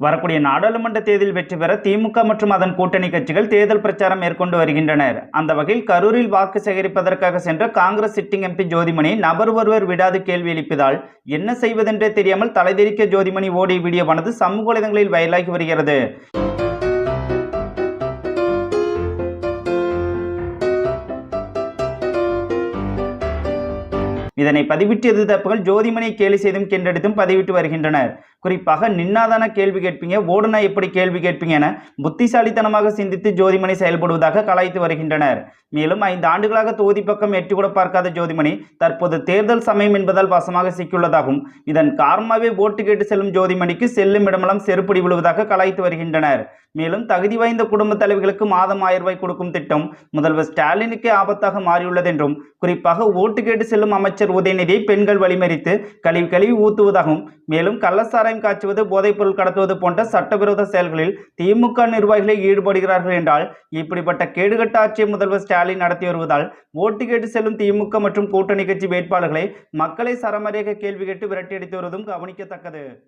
வரக்கூடிய நாடாளுமன்ற தேர்தலில் வெற்றி பெற திமுக மற்றும் அதன் கூட்டணி கட்சிகள் தேர்தல் பிரச்சாரம் மேற்கொண்டு வருகின்றனர். அந்த வகையில் கரூரில் வாக்கு சேகரிப்பதற்காக சென்ற காங்கிரஸ் சிட்டிங் எம்பி ஜோதிமணி நபர் ஒருவர் விடாது கேள்வி எழுப்பியதால் என்ன செய்வதென்றே தெரியாமல் தலைதெறிக்க ஜோதிமணி ஓடிய வீடியோவானது சமூக வலைதளங்களில் வைரலாகி வருகிறது. இதனை பதிவிட்டு எதிர்த்தப்புகள் ஜோதிமணி கேலி செய்தும் கெண்டெடுத்தும் பதிவிட்டு வருகின்றனர். குறிப்பாக நின்னாதான கேள்வி கேட்பீங்க ஓடுனா எப்படி கேள்வி கேட்பீங்க என புத்திசாலித்தனமாக சிந்தித்து ஜோதிமணி செயல்படுவதாக கலாய்த்து வருகின்றனர். மேலும் ஐந்து ஆண்டுகளாக தொகுதி பக்கம் எட்டி கூட பார்க்காத ஜோதிமணி தற்போது தேர்தல் சமயம் என்பதால் வசமாக சிக்கியுள்ளதாகவும் இதன் காரணமாகவே ஓட்டு கேட்டு செல்லும் ஜோதிமணிக்கு செல்லும் இடமெல்லாம் செருப்படி விழுவதாக கலாய்த்து வருகின்றனர். மேலும் தகுதி வாய்ந்த குடும்ப தலைவர்களுக்கு மாதம் ஆயிரம் ரூபாய் கொடுக்கும் திட்டம் முதல்வர் ஸ்டாலினுக்கே ஆபத்தாக மாறியுள்ளது என்றும் குறிப்பாக ஓட்டு கேட்டு செல்லும் அமைச்சர் உதயநிதியை பெண்கள் வழிமறித்து கழிவு கழுவி ஊத்துவதாகவும் மேலும் கள்ளசாராயம் காய்ச்சுவது போதைப்பொருள் கடத்துவது போன்ற சட்டவிரோத செயல்களில் திமுக நிர்வாகிகளை ஈடுபடுகிறார்கள் என்றால் இப்படிப்பட்ட கேடுகட்ட ஆட்சியை முதல்வர் ஸ்டாலின் நடத்தி வருவதால் ஓட்டு கேட்டு செல்லும் திமுக மற்றும் கூட்டணி கட்சி வேட்பாளர்களை மக்களை சரமரியாக கேள்வி கேட்டு விரட்டியடித்து வருவதும் கவனிக்கத்தக்கது.